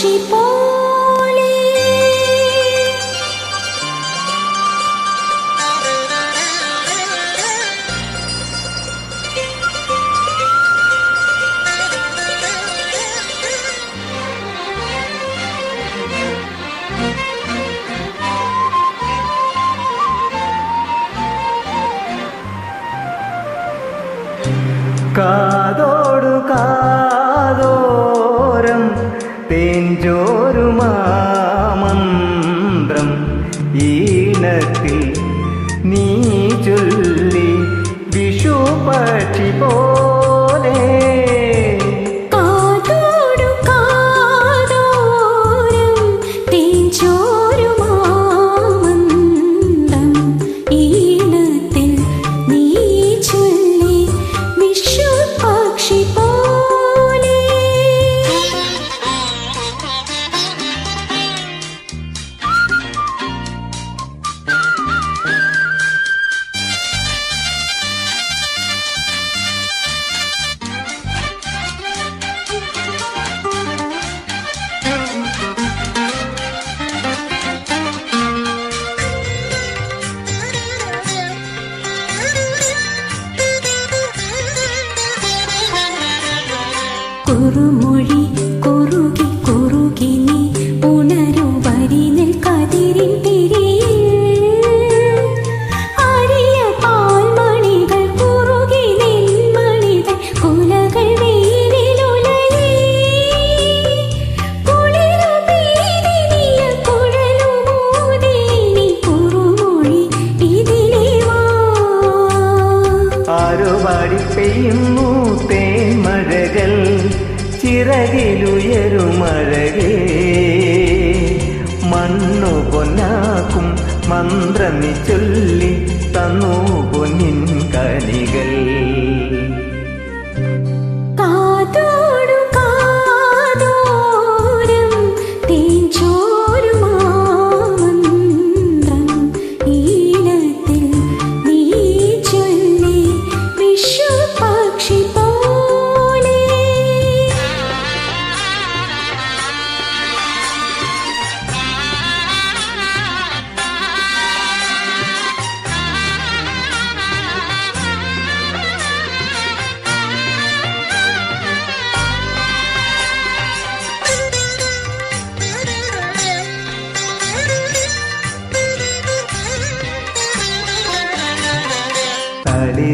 she కాదోడు కా ചിറകിലുയരുമഴകേ മണ്ണു പൊന്നാക്കും മന്ത്രമി ചൊല്ലി തന്നു പൊന്നിൻ കണികൾ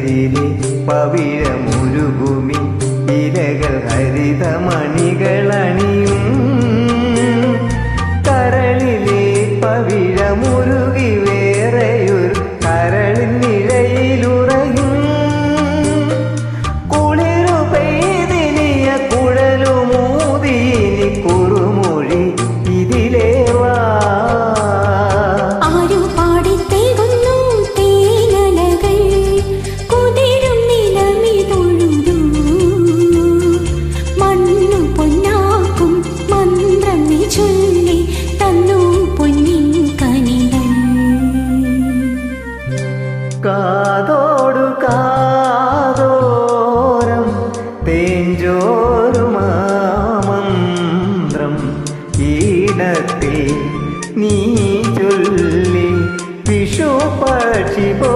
കതിരിൽ പവിഴമുരുകുമി ഇരകൾ ഹരിതമണികളണിയും കരളിലെ പവിഴമുരുകി നെഞ്ചോരുമാമന്ത്രം ഈടത്തിൽ നീ ചൊല്ലി വിഷു പക്ഷി പോ